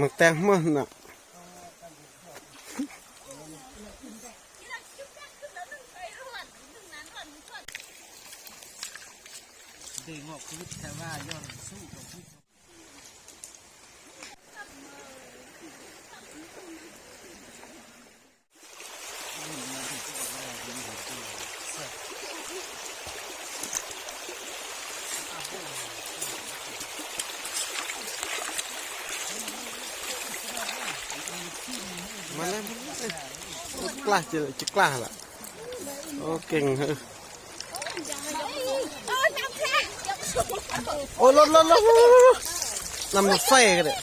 มึกแตงมันน่ะดึงออกคือแต่ว่าย้อนสู้กับพี่ ล้าจะจะกล้าละโอ้เก่งเฮ้ยโอ้รถรถรถรถรถนำไฟกันเลย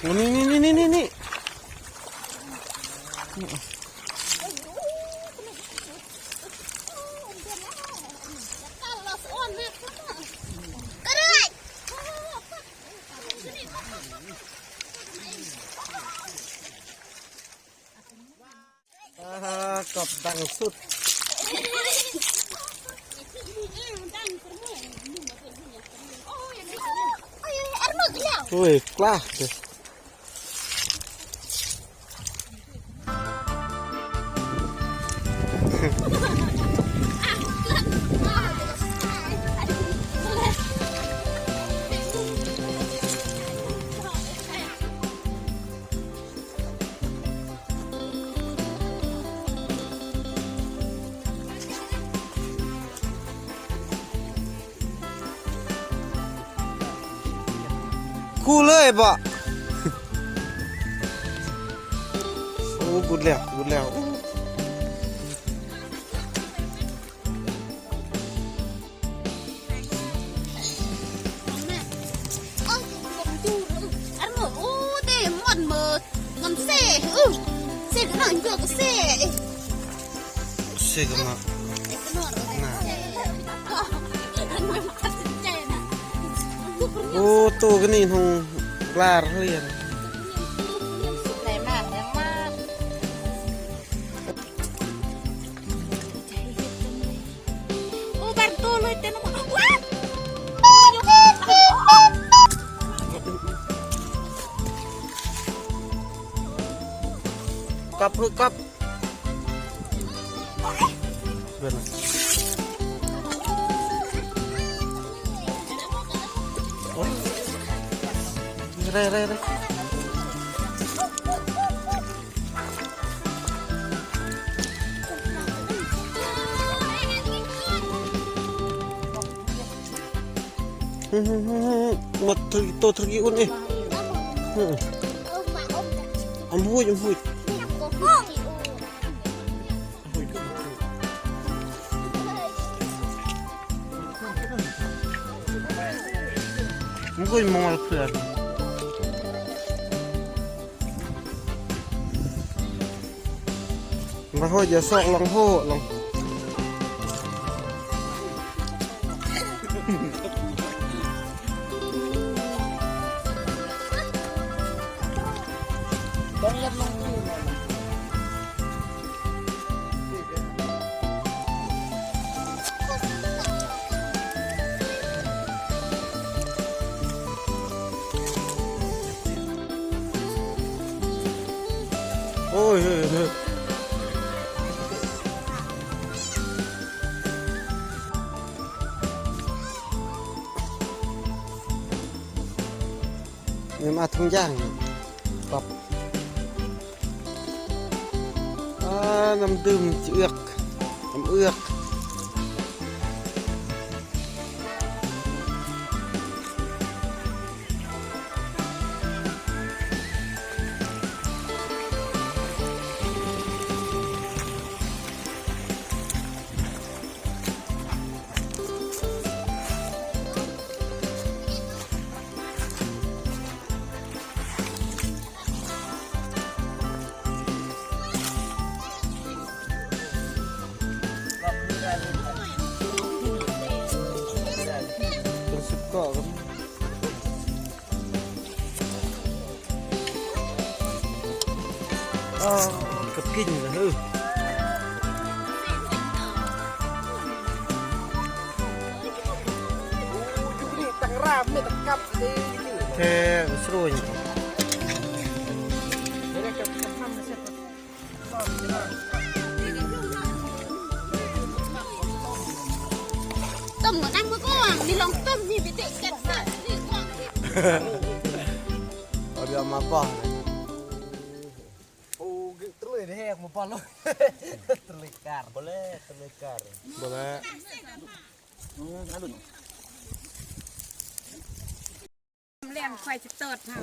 โอ้นี่นี่นี่นี่นี่นี่ ก็ได้ อ่ากบดัง คู่เลยบ่โอ้กุดแล้วกุดแล้วมันเซ่อือเซ่ก็หน่อยเบื่อกเซ่เสกมา โอ้ตัวกันนี่ทงกล้าเรียนไหนมากแรงมากโอ้บันตัวเลยเต็มหมดว้ากับเพื่อกับเพื่อน อะไรอะไรอะไรฮึ่มฮึ่มฮึ่ม มาโหอย่าซอกลองโหลองโอ้ยเฮ้ยเฮ้ย เนี่ยมาทุ่งย่างปรับน้ำดื่มเอือกน้ำเอือก ก็กับกินนะเฮ้ยราบไม่ตะกับเลยแค่สุเดยสร็จก่อนาเดี๋ยวมาป้อนโอ้ตลุยแหกมาปอนลูกตลุยการบ่เลยตลุยการบ่แล้วแรงไฟจะเติดค่ะ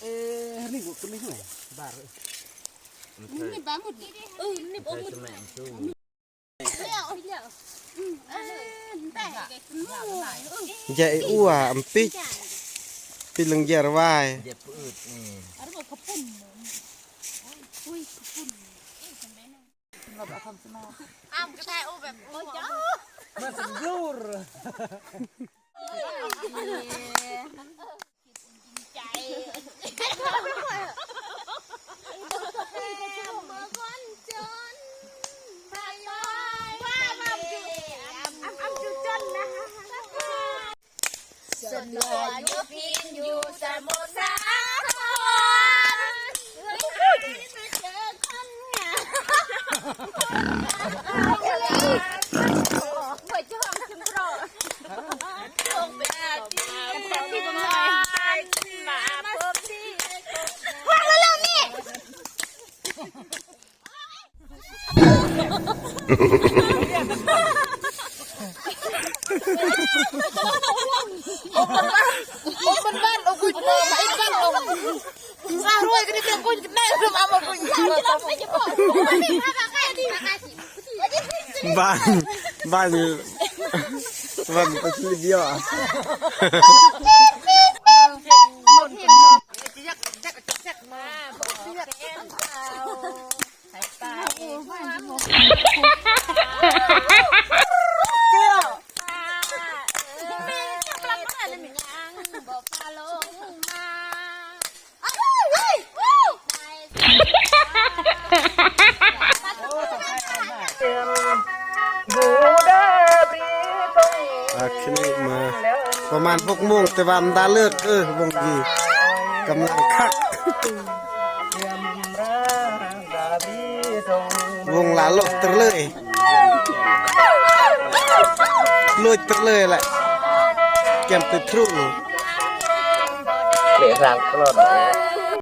เอ๊ะนี่กูก็ไม่ห่วยบ้าเลยนี่บ้าหมดเออนี่บ้าหมด ใหญ่อ้วอัมปิปิลังเยรวายเจ็บอืดนี่อะไรบอกเขาปุ่นอุ้ยปุ่นอ้ามก็ได้โอ้แบบโอ้จ้ามาสังยูร ใจเมื่อคนจนพายอยว่ามาจุอ้ำอ้ำจุจนนะคะ สนอยู่พินอยู่สมุทรสาครมาเจอคนงามไปจ้องชิมรองไปอาจีกันที่ตรงไหนมาพบที่ฟังแล้วล่ะนี่มันบ้านเอาคุยมาไอ้บ้านเอาสร้างรวยก็ได้เป็นคนจะได้หรือมามาคุย เราจะไม่จะบอกนี่มาค่ะค่ะนี่มาค่ะสิ บ้านบ้านบ้านไปที่เดียวอะ ประมาณหกโมงแต่ว่ามันดาเลิกเออวงดีกำลังคัก วงหลาโลกตะเลยลุยตะเลยแหละแกมติดทรุ่งเหลือสามตลอดเลย